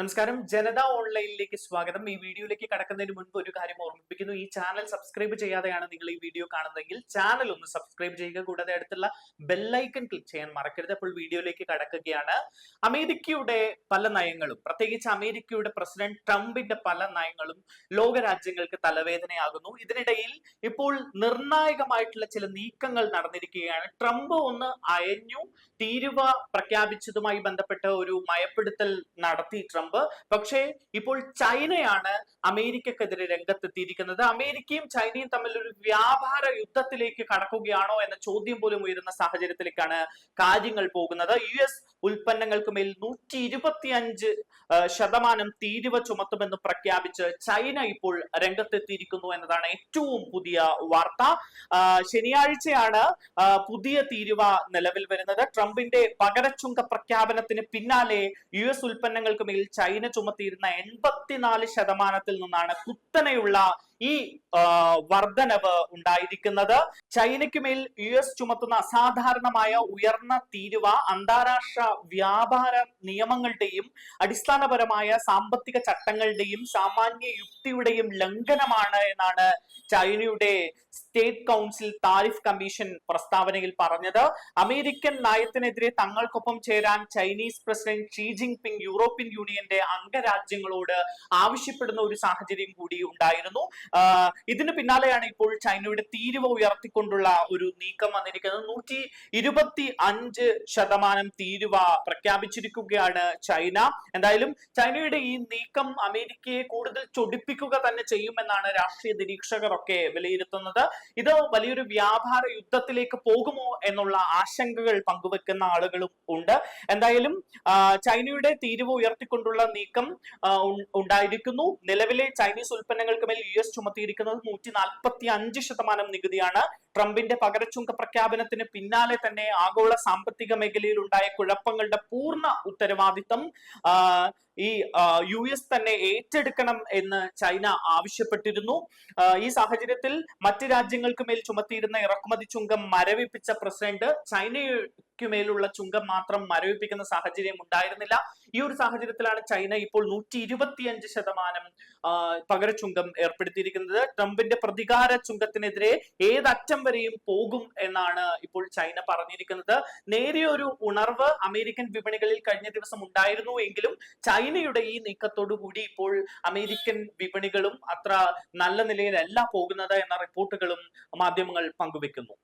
നമസ്കാരം. ജനത ഓൺലൈനിലേക്ക് സ്വാഗതം. ഈ വീഡിയോയിലേക്ക് കടക്കുന്നതിന് മുൻപ് ഒരു കാര്യം ഓർമ്മിപ്പിക്കുന്നു. ഈ ചാനൽ സബ്സ്ക്രൈബ് ചെയ്യാതെയാണ് നിങ്ങൾ ഈ വീഡിയോ കാണുന്നതെങ്കിൽ ചാനൽ ഒന്ന് സബ്സ്ക്രൈബ് ചെയ്യുക. കൂടാതെ അടുത്തുള്ള ബെല്ലൈക്കൺ ക്ലിക്ക് ചെയ്യാൻ മറക്കരുത്. അപ്പോൾ വീഡിയോയിലേക്ക് കടക്കുകയാണ്. അമേരിക്കയുടെ പല നയങ്ങളും പ്രത്യേകിച്ച് അമേരിക്കയുടെ പ്രസിഡന്റ് ട്രംപിന്റെ പല നയങ്ങളും ലോക രാജ്യങ്ങൾക്ക് തലവേദനയാകുന്നു. ഇതിനിടയിൽ ഇപ്പോൾ നിർണായകമായിട്ടുള്ള ചില നീക്കങ്ങൾ നടന്നിരിക്കുകയാണ്. ട്രംപ് ഒന്ന് അയഞ്ഞു തീരുവ പ്രഖ്യാപിച്ചതുമായി ബന്ധപ്പെട്ട ഒരു മയപ്പെടുത്തൽ നടത്തി ട്രംപ് പക്ഷേ ഇപ്പോൾ ചൈനയാണ് അമേരിക്കക്കെതിരെ രംഗത്തെത്തിയിരിക്കുന്നത്. അമേരിക്കയും ചൈനയും തമ്മിൽ ഒരു വ്യാപാര യുദ്ധത്തിലേക്ക് കടക്കുകയാണോ എന്ന ചോദ്യം പോലും ഉയരുന്ന സാഹചര്യത്തിലേക്കാണ് കാര്യങ്ങൾ പോകുന്നത്. യു എസ് ഉൽപ്പന്നങ്ങൾക്ക് മേൽ നൂറ്റി ഇരുപത്തി അഞ്ച് ശതമാനം തീരുവ ചുമത്തുമെന്ന് പ്രഖ്യാപിച്ച് ചൈന ഇപ്പോൾ രംഗത്തെത്തിയിരിക്കുന്നു എന്നതാണ് ഏറ്റവും പുതിയ വാർത്ത. ശനിയാഴ്ചയാണ് പുതിയ തീരുവ നിലവിൽ വരുന്നത്. ട്രംപിന്റെ പകരച്ചുങ്ക പ്രഖ്യാപനത്തിന് പിന്നാലെ യു എസ് ഉൽപ്പന്നങ്ങൾക്ക് മേൽ ചൈന ചുമത്തിയിരുന്ന എൺപത്തിനാല് ശതമാനത്തിൽ നിന്നാണ് കുത്തനെയുള്ള ഈ വർധനവ് ഉണ്ടായിരിക്കുന്നത്. ചൈനയ്ക്ക് മേൽ യു എസ് ചുമത്തുന്ന അസാധാരണമായ ഉയർന്ന തീരുവ അന്താരാഷ്ട്ര വ്യാപാര നിയമങ്ങളുടെയും അടിസ്ഥാനപരമായ സാമ്പത്തിക ചട്ടങ്ങളുടെയും സാമാന്യ യുക്തിയുടെയും ലംഘനമാണ് എന്നാണ് ചൈനയുടെ സ്റ്റേറ്റ് കൗൺസിൽ താരിഫ് കമ്മീഷൻ പ്രസ്താവനയിൽ പറഞ്ഞത്. അമേരിക്കൻ നയത്തിനെതിരെ തങ്ങൾക്കൊപ്പം ചേരാൻ Chinese president Xi Jinping European യൂണിയന്റെ അംഗരാജ്യങ്ങളോട് ആവശ്യപ്പെടുന്ന ഒരു സാഹചര്യം കൂടി ഉണ്ടായിരുന്നു. ഇതിന് പിന്നാലെയാണ് ഇപ്പോൾ ചൈനയുടെ തീരുവ ഉയർത്തിക്കൊണ്ടുള്ള ഒരു നീക്കം വന്നിരിക്കുന്നത്. നൂറ്റി ഇരുപത്തി അഞ്ച് ശതമാനം തീരുവ പ്രഖ്യാപിച്ചിരിക്കുകയാണ് ചൈന. എന്തായാലും ചൈനയുടെ ഈ നീക്കം അമേരിക്കയെ കൂടുതൽ ചൊടിപ്പിക്കുക തന്നെ ചെയ്യുമെന്നാണ് രാഷ്ട്രീയ നിരീക്ഷകർ ഒക്കെ വിലയിരുത്തുന്നത്. ഇത് വലിയൊരു വ്യാപാര യുദ്ധത്തിലേക്ക് പോകുമോ എന്നുള്ള ആശങ്കകൾ പങ്കുവെക്കുന്ന ആളുകളും ഉണ്ട്. എന്തായാലും ചൈനയുടെ തീരുവ ഉയർത്തിക്കൊണ്ടുള്ള നീക്കം ഉണ്ടായിരിക്കുന്നു. നിലവിലെ ചൈനീസ് ഉൽപ്പന്നങ്ങൾക്ക് മേൽ യു എസ് ചുമത്തിയിരിക്കുന്നത് നൂറ്റി നാൽപ്പത്തി അഞ്ച് ശതമാനം നികുതിയാണ്. ട്രംപിന്റെ പകരച്ചുങ്ക പ്രഖ്യാപനത്തിന് പിന്നാലെ തന്നെ ആഗോള സാമ്പത്തിക മേഖലയിൽ ഉണ്ടായ കുഴപ്പങ്ങളുടെ പൂർണ ഉത്തരവാദിത്തം ഈ യു എസ് തന്നെ ഏറ്റെടുക്കണം എന്ന് ചൈന ആവശ്യപ്പെട്ടിരുന്നു. ഈ സാഹചര്യത്തിൽ മറ്റ് രാജ്യങ്ങൾക്ക് മേൽ ചുമത്തിയിരുന്ന ഇറക്കുമതി ചുങ്കം മരവിപ്പിച്ച പ്രസിഡന്റ് ചൈനയ്ക്ക് മേലുള്ള ചുങ്കം മാത്രം മരവിപ്പിക്കുന്ന സാഹചര്യം ഉണ്ടായിരുന്നില്ല. ഈ ഒരു സാഹചര്യത്തിലാണ് ചൈന ഇപ്പോൾ നൂറ്റി ഇരുപത്തിയഞ്ച് ശതമാനം ചുങ്കം ഏർപ്പെടുത്തിയിരിക്കുന്നത്. ട്രംപിന്റെ പ്രതികാര ചുങ്കത്തിനെതിരെ ഏതറ്റം വരെയും പോകും എന്നാണ് ഇപ്പോൾ ചൈന പറഞ്ഞിരിക്കുന്നത്. നേരിയ ഒരു ഉണർവ് അമേരിക്കൻ വിപണികളിൽ കഴിഞ്ഞ ദിവസം ഉണ്ടായിരുന്നു എങ്കിലും ചൈനയുടെ ഈ നീക്കത്തോടു കൂടി ഇപ്പോൾ അമേരിക്കൻ വിപണികളും അത്ര നല്ല നിലയിലല്ല പോകുന്നത് എന്ന റിപ്പോർട്ടുകളും മാധ്യമങ്ങൾ പങ്കുവെക്കുന്നു.